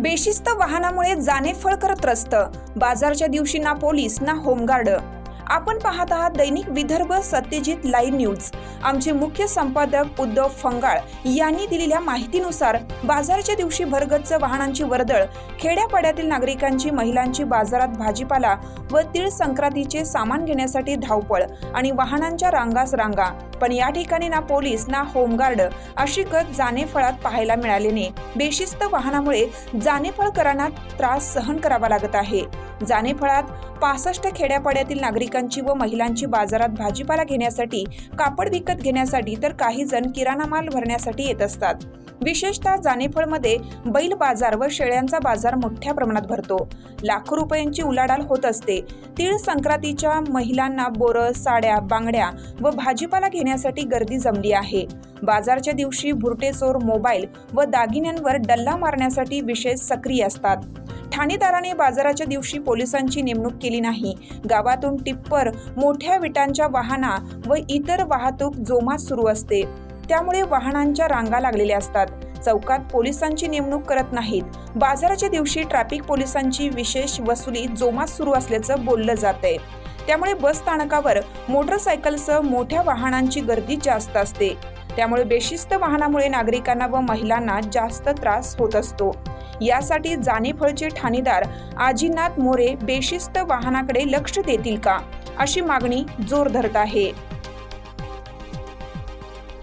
बेशिस्त वाहनामुळे जाणे फळकर त्रस्त बाजारच्या दिवशी ना पोलीस ना होमगार्ड. आपण पाहत आहात दैनिक विदर्भ सत्यजित लाईव्ह न्यूज. आमचे मुख्य संपादक उद्धव फंगाळ यांनी दिलेल्या माहितीनुसार बाजारच्या दिवशी भरगच्च वाहनांची वर्दळ खेड्यापाड्यातील नागरिकांची महिलांची बाजारात भाजीपाला व तीळ संक्रांतीचे सामान घेण्यासाठी धावपळ आणि वाहनांच्या रांगास रांगा. पण या ठिकाणी ना पोलीस ना होमगार्ड अशी गत जाणेफळात पाहायला मिळाल्याने बेशिस्त वाहनामुळे जाणेफळकरांना त्रास सहन करावा लागत आहे. जाणेफळात पासष्ट खेड्यापाड्यातील नागरिकांची व महिलांची बाजारात भाजीपाला घेण्यासाठी कापड विकत घेण्यासाठी तर काही जण किराणा माल भरण्यासाठी येत असतात. विशेषतः जानेफळमध्ये बैल बाजार व शेळ्यांचा बाजार मोठ्या प्रमाणात भरतो. लाखो रुपयांची उलाढाल होत असते. तीळ संक्रांतीच्या महिलांना बोरं साड्या बांगड्या व भाजीपाला घेण्यासाठी गर्दी जमली आहे. बाजारच्या दिवशी भुरटे चोर मोबाईल व दागिन्यांवर डल्ला मारण्यासाठी विशेष सक्रिय असतात. ठाणेदाराने बाजाराच्या दिवशी पोलिसांची नेमणूक केली नाही. गावातून टिप्पर मोठ्या विटांच्या वाहना व इतर वाहतूक जोमात सुरू असते. त्यामुळे वाहनांच्या रांगा लागलेल्या असतात. चौकात पोलिसांची नेमणूक करत नाहीत. बाजाराच्या दिवशी ट्रॅफिक पोलिसांची विशेष वसुली जोमात सुरू असल्याचं बोललं जातंय. त्यामुळे बस स्थानकावर मोटरसायकलसह मोठ्या वाहनांची गर्दी जास्त असते. त्यामुळे बेशिस्त वाहनामुळे नागरिकांना व महिलांना जास्त त्रास होत असतो. यासाठी जानेफळचे ठाणेदार आजीनाथ मोरे बेशिस्त वाहनाकडे लक्ष देतील का? अशी मागणी जोर धरत आहे.